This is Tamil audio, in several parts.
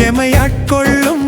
எமை ஆட்கொள்ளும்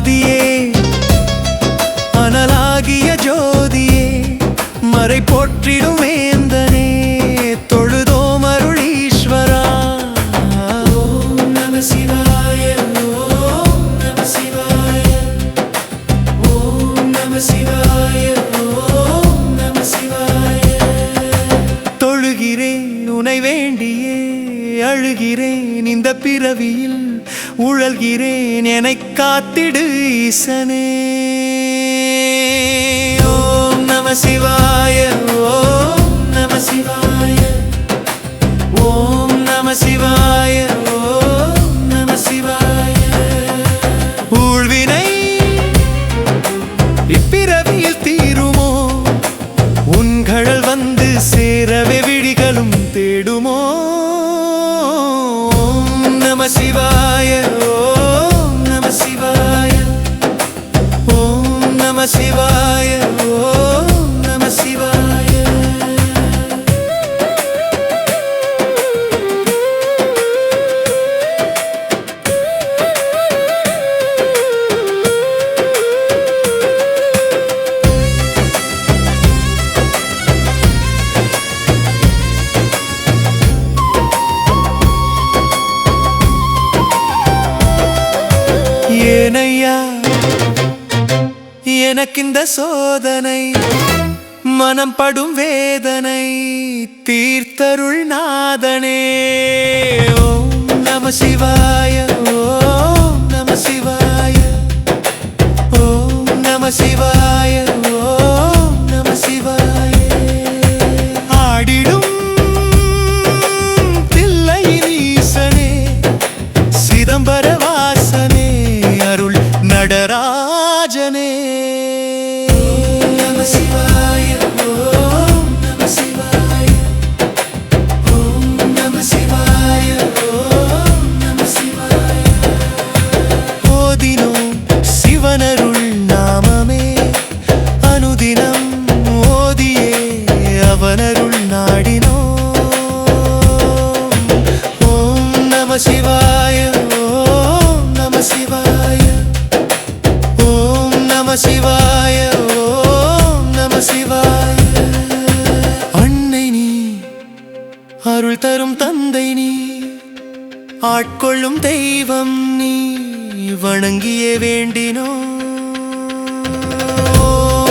ஆதியே அனலாகிய ஜோதியே மறை போற்றிடும் வேந்தனே தொழுதோம் அருளீஸ்வரா. நம சிவாய ஓம் நம சிவாய ஓம் நம சிவாய ஓம் நம சிவாய. தொழுகிறேன் உனை வேண்டியே அழுகிறேன் இந்த பிறவியில் உழல்கிறேன் என காத்திடு ஈசனே. ஓம் நம சிவாய ஓம் நம சிவாய. ஓம் நம சிவாய ஓம் நம சிவாய. ஊழ்வினை இப்பிறவியில் தீருமோ? வந்து சேரவே விழிகளும் தேடுமோ? நம சிவாய. எனக்கிந்த சோதனை மனம் படும் வேதனை தீர்த்தருள் நாதனே. ஓம் நம சிவாய ஓம் நம சிவாய. சிவனருள் நாமமே. அனுதினம் ஓதியே அவனருள் நாடினோ ஓம் நம சிவாய ஓம் நம சிவாய. ஓம் நம சிவாய ஓம் நம சிவாய. அன்னை நீ அருள் தரும் தந்தை நீ ஆட்கொள்ளும் தெய்வம் நீ வணங்கியே வேண்டினோ.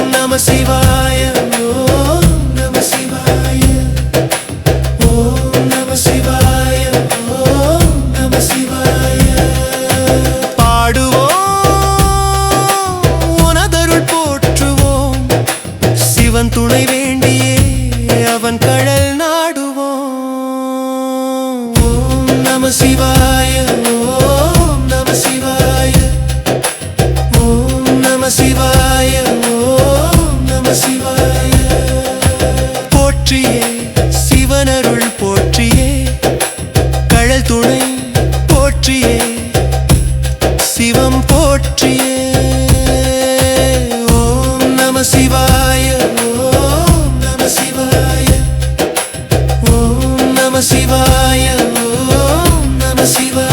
நம சிவாய. ஓம் நம சிவாய. நம சிவாய. நம சிவாய. பாடுவோம் உனதருள் போற்றுவோம். சிவன் துணை see